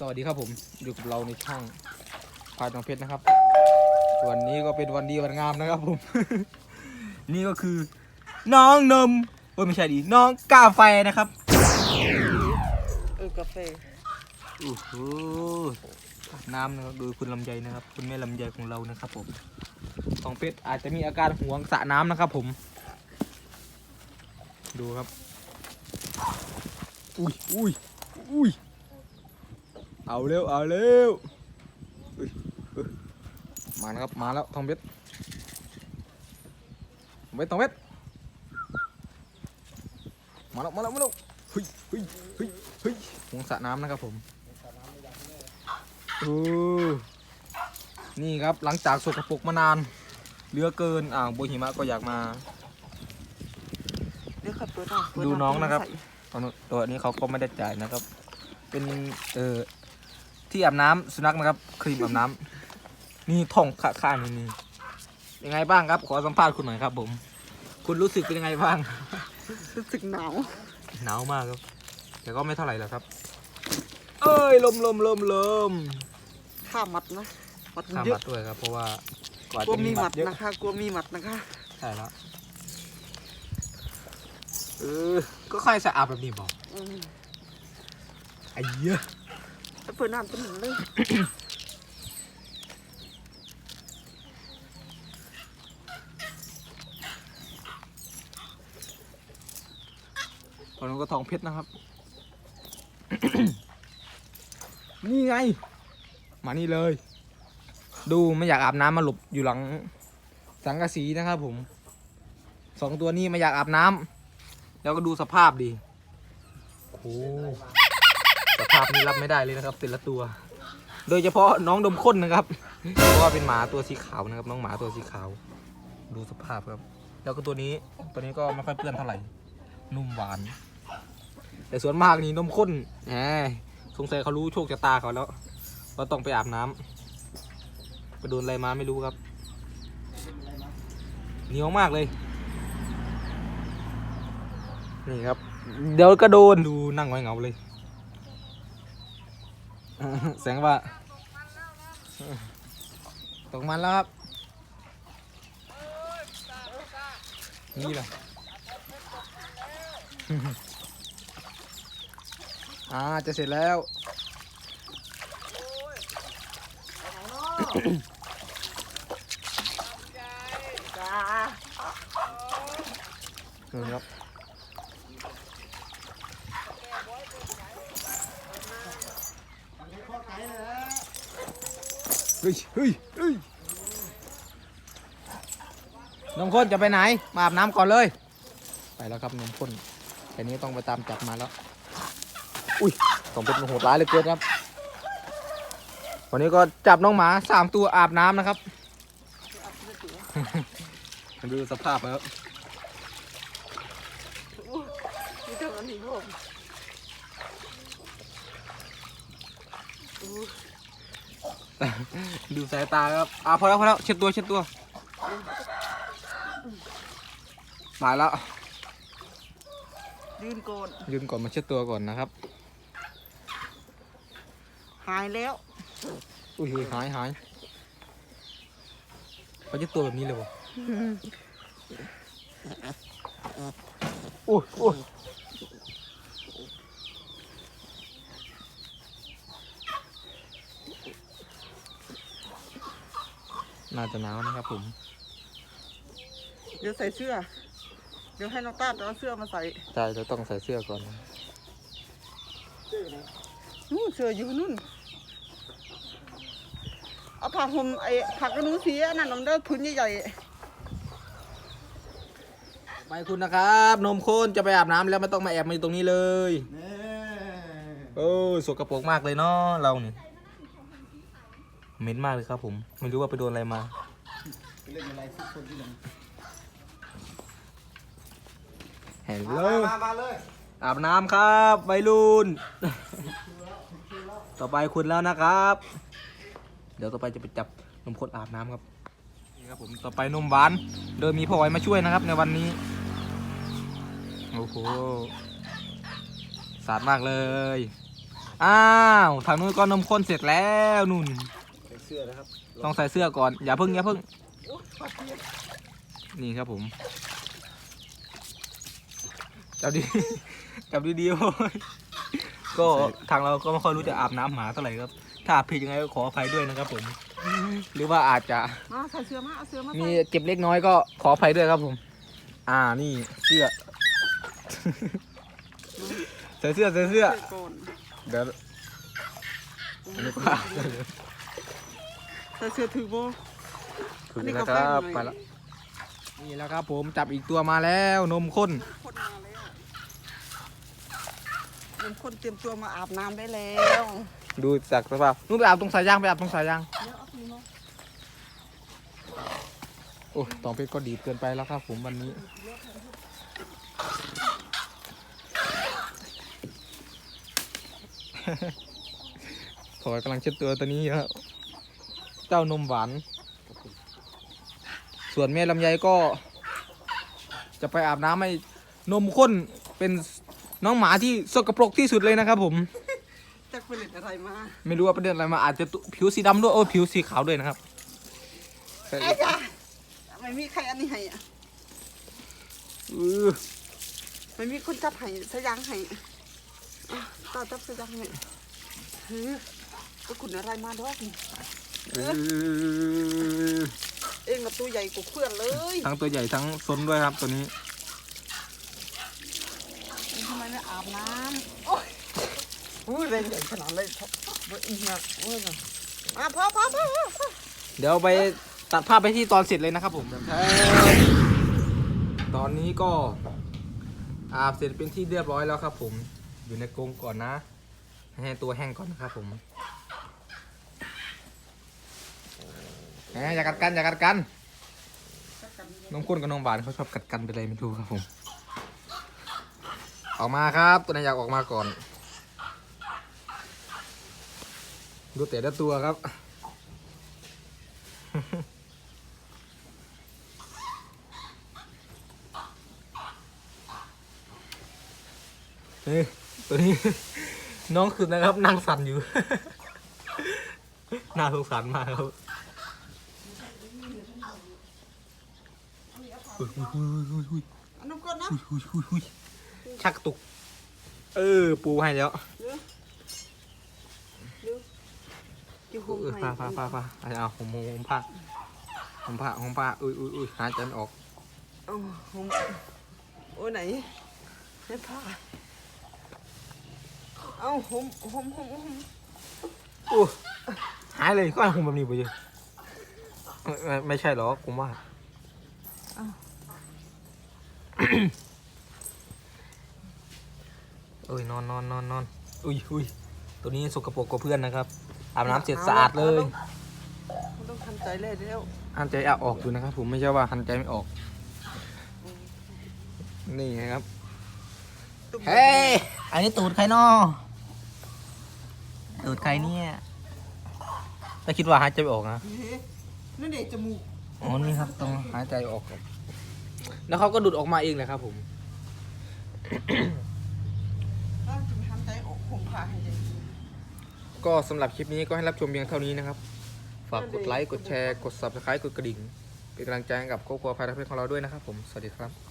สวัสดีครับผมอยู่กับเราในช่องพายทองเพชรนะครับ วันนี้ก็เป็นวันดีวันงามนะครับผม นี่ก็คือ น้องนมโอ้ยไม่ใช่ดิน้องกาแฟนะครับเออกาแฟโอ้โหอาบน้ำนะครับโดยคุณลำไยนะครับ คุณแม่ลำไยของเรานะครับผมทองเพชรอาจจะมีอาการหวงสระน้ำนะครับผม ดูครับอุ้ยอุ้ยอุ้ย เอาเร็ว เอาเร็วอุ๊ยอุ๊ยมาแล้วครับ มาแล้วทองเพชรทองเพชรทองเพชรมาแล้ว มาแล้ว มาแล้วเฮ้ยเฮ้ยเฮ้ยเฮ้ยหวงสระน้ำนะครับผมโอ้นี่ครับหลังจากสกปรกมานานเหลือเกินอ่างบัวหิมะก็อยากมา เดี๋ยวขับเปิดเอาเปิดูน้องนะครับใส่ตอนตัวนี้เขาก็ไม่ได้จ่ายนะครับ เป็นเอ่อ ที่อาบน้ำสุนัขนะครับครีมอาบน้ำนี่ท่องข้าข้างนี่นี่ยังไงบ้างครับ ขอสัมภาษณ์คุณหน่อยครับ ผม คุณรู้สึกเป็นยังไงบ้าง รู้สึกหนาวหนาวมากครับ แต่ก็ไม่เท่าไหร่แล้วครับ เอ้ยลมลมลมลมข้ามัดนะมัดข้ามเยมัอะดด้วยครับ เพราะว่ากว่ากลัวจะมีมีหหมัมัดดเยอะนะคะกลัวมีหมัดนะคะ ใช่แล้วเออก็ค่อยสะอาดแบบนี้บอกอืมไอ้เหี้ยอะแล้ว เปิดน้ำเป็นหนึ่งเลยตอนนั้นก็ทองเพชรนะครับ นี่ไง มานี่เลย ดูไม่อยากอาบน้ำมาหลบอยู่หลัง สังกะสีนะครับผมสองตัวนี้ไม่อยากอาบน้ำแล้วก็ดูสภาพดีโอ้ สภาพนี้รับไม่ได้เลยนะครับแต่ละตัว โดยเฉพาะน้องดมข้นนะครับ เพราะว่าเป็นหมาตัวสีขาวนะครับ น้องหมาตัวสีขาว ดูสภาพครับ แล้วก็ตัวนี้ตัวนี้ก็ไม่ค่อยเปื้อนเท่าไหร่ นุ่มหวาน แต่ส่วนมากนี่นมข้นแหมสงสัยเขารู้โชคชะตาเขาแล้วเราต้องไปอาบน้ำไปโดนอะไรมาไม่รู้ครับเหนียวมากเลย นี่ครับ เดี๋ยวก็โดนดูนั่งไว้เหงาเลย แสงว่า ตกมันแล้วครับ นี่แหละอ่าจะเสร็จแล้วจ้านี่ครับ ฮ้ยเฮ้ยเฮ้ยนมข้นจะไปไหน มาอาบน้ำก่อนเลย ไปแล้วครับนมข้นแค่นี้ต้องไปตามจับมาแล้ว อุ้ยต้องเป็นโหดร้ายเหลยเกินครับ วันนี้ก็จับน้องหมาสามตัวอาบน้ำนะครับ ดูสภาพครับนี่เท่านั้นอีกผมอู้ ดูสายตาครับอ่าพอแล้วพอแล้วเช็ดตัวเช็ดตัวมาแล้วยืนโกนยืนก่อนมาเช็ดตัวก่อนนะครับ หายแล้ว อุ้ยหายหายเขาเช็ดตัวแบบนี้เลยวะอุ้ยอุ้ย น่าจะหนาวนะครับผม เดี๋ยวใส่เสื้อ เดี๋ยวให้น้องต้าเอาเสื้อมาใส่ใช่เราต้องใส่เสื้อก่อนนู่นเสื้ออยู่นู่น เอาผ้าห่มไอ้ผักกระนูสีอันนั้นน้องเด้อพื้นใหญ่ไปคุณนะครับนมข้นจะไปอาบน้ำแล้วไม่ต้องมาแอบมาอยู่ตรงนี้เลยโอ้ยสกปรกมากเลยเนาะเราเนี่ย เหม็นมากเลยครับ ผมไม่รู้ว่าไปโดนอะไรมาเห็นเลยมามาเลยอาบน้ำครับวัยรุ่น ต่อไปคุณแล้วนะครับ เดี๋ยวต่อไปจะไปจับนมข้นอาบน้ำครับนี่ครับผมต่อไปนมหวาน โดยมีพ่อไว้มาช่วยนะครับ ในวันนี้โอ้โหสะอาดมากเลย อ้าวทางนู้นก็นมข้นเสร็จแล้วนุ่นใส่ เสื้อนะครับต้องใส่เสื้อก่อน อย่าเพิ่งอย่าเพิ่งโอ้ยปลาเพี้ยนนี่ครับผม จับดี จับดีๆโอ้ยก็ทางเราก็ไม่ค่อยรู้จะอาบน้ำหมาเท่าไหร่ครับ ถ้าผิดยังไงก็ขออภัยด้วยนะครับผม หรือว่าอาจจะ มาใส่เสื้อมาเอาเสื้อมามีใส่เจ็บเล็กน้อยก็ขออภัยด้วยครับผม อ่านี่เสื้อ ใส่เสื้อใส่เสื้อเสื้อก่อนเดี๋ยวอันนี้ว่าใส่เสื้อถือโบถึงแล้วครับไปแล้วนี่แล้วครับผมจับอีกตัวมาแล้วนมข้นคนมาแล้วเป็นคนเตรียมตัวมาอาบน้ำได้แล้วดูจากสภาพนู่นไปอาบตรงสายยางไปอาบตรงสายยางเดี๋ยวเอาถุงมาโอ้ตองเพชรก็ดีดเกินไปแล้วครับผมวันนี้ขอกำลังเช็ดตัวตัวนี้ครับ เจ้านมหวาน ส่วนแม่ลำไยก็ จะไปอาบน้ำให้นมข้นเป็นน้องหมาที่สกปรกที่สุดเลยนะครับผมจะผลิตอะไรมา ไม่รู้ว่าประเด็นอะไรมาอาจจะตุผิวสีดำด้วยโอ้ยผิวสีขาวด้วยนะครับไอ้จ้าไม่มีใครอันนี้ให้อะอือไม่มีคนจับให้สยางให้อะต่อจับสยางให้เฮ้ยไปขุนอะไรมาด้วยนี่อือ เองกับตัวใหญ่กว่าเพื่อนเลยทั้งตัวใหญ่ทั้งซนด้วยครับตัวนี้ทำไมไม่อาบน้ำโอ้ยอุ้ยแรงใหญ่ขนาดเลยครับเบอร์อีกนะโอ้ยนะอะพอพอพอพอพอเดี๋ยวไปตัดภาพไปที่ตอนเสร็จเลยนะครับผมตอนนี้ก็อาบเสร็จเป็นที่เรียบร้อยแล้วครับผม อยู่ในกรงก่อนนะ ให้ตัวแห้งก่อนนะครับผม แหมอย่ากัดกันอย่ากัดกันน้องข้นกับน้องหวานเขาชอบกัดกันไปเลยไม่รู้ครับผม ออกมาครับตัวไหนอยากออกมาก่อน ดูแต่ละตัวครับเฮ้ยตัวนี้ น้องคือนะครับนั่งสั่นอยู่ น่าสงสารมากครับ อุ้ยอุ้ยอุ้ยอุ้ยอุ้ยอันนู้นก่อนนะอุ้ยอุ้ยอุ้ยชักตุก เออ ปูให้แล้วเร็วเร็วจิ้วเอหุ้มอให้ผ้าผ้าผ้าผ้าเอาผมผมผมผ้าผมผ้าผมผ้าอุ้ยอุ้ยอุ้ยหายใจไม่ออกเอาหุ้มโอ้ยไหนให้ผ้าเอาหุ้มหุ้มหุ้มหุ้มโอ้หายเลยก็ให้ผมแบบนี้ไปเลยไม่ไม่ไม่ใช่หรอกผมว่า เอ้ยนอนนอนนอนนอนอุ้ยอุ้ยตัวนี้สกปรกกว่าเพื่อนนะครับ อาบน้ำเสร็จสะอาดเลยมันต้องทำใจเลยแล้วหันใจเอาออกอยู่นะครับ ผมไม่ใช่ว่าหันใจไม่ออก นี่ไงครับตุ้มเฮ้ย อันนี้ตูดใครนอตูดใครเนี่ยถ้าคิดว่าหายใจไม่ออกนะเฮ้ยนั่นเด็กจมูก อ๋อ นี่ครับต้องหายใจออกครับ แล้วเขาก็ดูดออกมาเองเลยครับ ผม ถ้าจะทำใจออกผมผ่าให้ใจก็สำหรับคลิปนี้ก็ให้รับชมเพียงเท่านี้นะครับ ฝากกดไลค์ กดแชร์ กด subscribe กดกระดิ่ง เป็นกำลังใจให้กับครอบครัวพายทัพเพชรของเราด้วยนะครับผม สวัสดีครับ